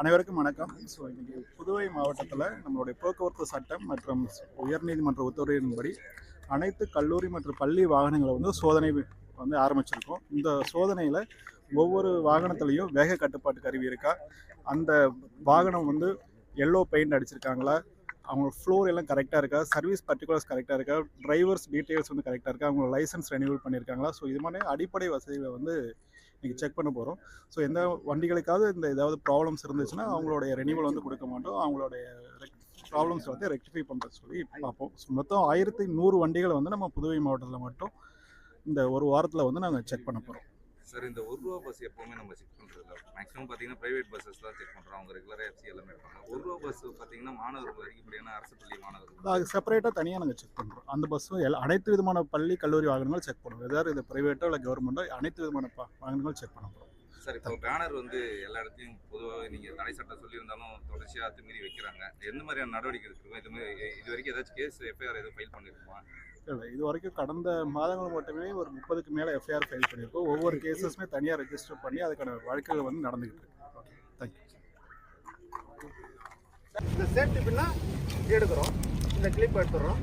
அனைவருக்கும் வணக்கம். ஸோ இன்றைக்கி புதுவை மாவட்டத்தில் நம்மளுடைய போக்குவரத்து சட்டம் மற்றும் உயர்நீதிமன்ற உத்தரவின்படி அனைத்து கல்லூரி மற்றும் பள்ளி வாகனங்களை வந்து சோதனை வந்து ஆரம்பிச்சிருக்கோம். இந்த சோதனையில் ஒவ்வொரு வாகனத்துலேயும் வேக கட்டுப்பாட்டு கருவி இருக்கா? அந்த வாகனம் வந்து எல்லோ பெயிண்ட் அடிச்சிருக்காங்களா? அவங்க ஃப்ளோர் எல்லாம் கரெக்டாக இருக்கா? சர்வீஸ் பர்டிகுலர்ஸ் கரெக்டாக இருக்கா? டிரைவர்ஸ் டீட்டெயில்ஸ் வந்து கரெக்டாக இருக்கா? அவங்க லைசன்ஸ் ரெனியூவல் பண்ணியிருக்காங்களா ஸோ இது மாதிரி அடிப்படை வசதிகளை வந்து இன்னைக்கு செக் பண்ண போகிறோம் ஸோ எந்த வண்டிகளுக்காவது இந்த ஏதாவது ப்ராப்ளம்ஸ் இருந்துச்சுன்னா அவங்களுடைய ரெனியூவல் வந்து கொடுக்க மாட்டோம். அவங்களுடைய ப்ராப்ளம்ஸ் வந்து ரெக்டிஃபை பண்ணுறது சொல்லி பார்ப்போம். ஸோ மொத்தம் ஆயிரத்தி நூறு வண்டிகளை வந்து நம்ம புதுவை மாவட்டத்தில் மட்டும் இந்த ஒரு வாரத்தில் வந்து நாங்கள் செக் பண்ண போகிறோம் சார் இந்த ஒரு ரூபா பஸ் எப்பவுமே நம்ம செக் பண்றது மேக்ஸிமம் பார்த்தீங்கன்னா பிரைவேட் பஸ்ஸஸ் தான் செக் பண்றோம். அவங்க ரெகுலராக எஃப்சி எல்லாமே இருப்பாங்க ஒரு ரூபா பஸ் பார்த்தீங்கன்னா மாணவர்கள் அதிகப்படியான அரசு பள்ளி மாணவர்கள் அது செப்பரேட்டாக தனியாக நாங்கள் செக் பண்ணுறோம் அந்த பஸ்ஸும் எல்லா அனைத்து விதமான பள்ளி கல்லூரி வாகனங்கள் செக் பண்ணுவோம். ஏதாவது இது ப்ரைவேட்டோ இல்லை கவர்மெண்ட்டோ அனைத்து விதமான வாகனங்கள் செக் பண்ண போகிறோம் சார் இப்போ பேனர் வந்து எல்லா இடத்தையும் பொதுவாக நீங்க தடை சட்டம் சொல்லியிருந்தாலும் தொடர்ச்சியாக அத்துமீறி வைக்கிறாங்க. எந்த மாதிரியான நடவடிக்கை எடுத்துருக்கோம் இது மாதிரி இது வரைக்கும் ஏதாச்சும் கேஸ் எஃப்ஐஆர் எதுவும் ஃபைல் பண்ணிருக்கோமா? இல்லை இது வரைக்கும் கடந்த மாதங்கள் மட்டுமே ஒரு முப்பதுக்கு மேலே எஃப்ஐஆர் ஃபைல் பண்ணியிருக்கோம் ஒவ்வொரு கேசஸுமே தனியாக ரெஜிஸ்டர் பண்ணி அதுக்கான வழக்குகள் வந்து நடந்துகிட்டு இருக்கு. தேங்க்யூ இந்த சேஃப்டி பின்னா எடுக்கிறோம். இந்த கிளிப் எடுத்துடுறோம்.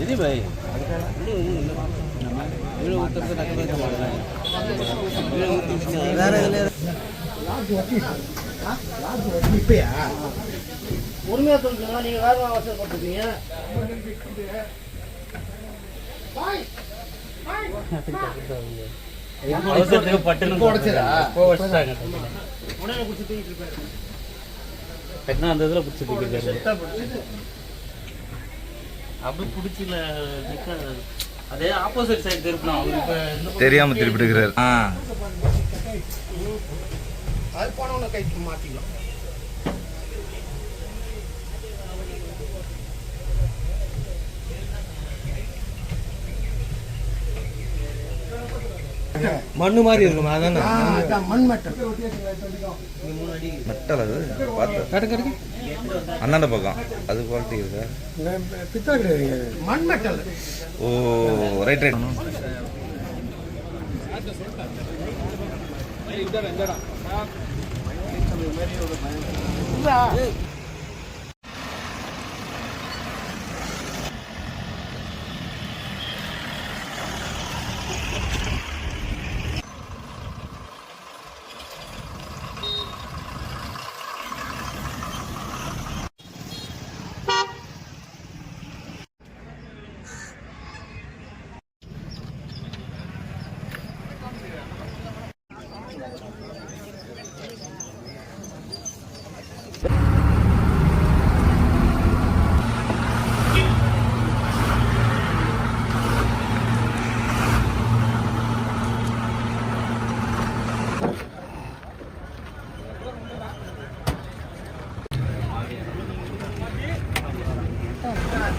எது பாய் இப்பயா சொல்லுங்க நீங்க வேற அவசரப்பட்டிருக்கீங்க அந்த இதில் பிடிச்சி தூக்கிட்டாரு அப்படி பிடிச்சில அதே ஆப்போசிட் சைடு திருப்பினா அவர் தெரியாம திருப்பிட்டுக்கிறாரு இருக்கிறார் அது போனவன கைக்கு மாத்திக்கலாம். மண்ணு மாதிரி இருக்கும் அதானே? மண் மட்டம் மெட்டல் அது பார்த்து கட்டு கட்டு அந்தாண்ட பக்கம். அது குவாலிட்டி இருக்கா. பித்தா கிடையாது மண் மெட்டல். ஓ ரைட் ரைட்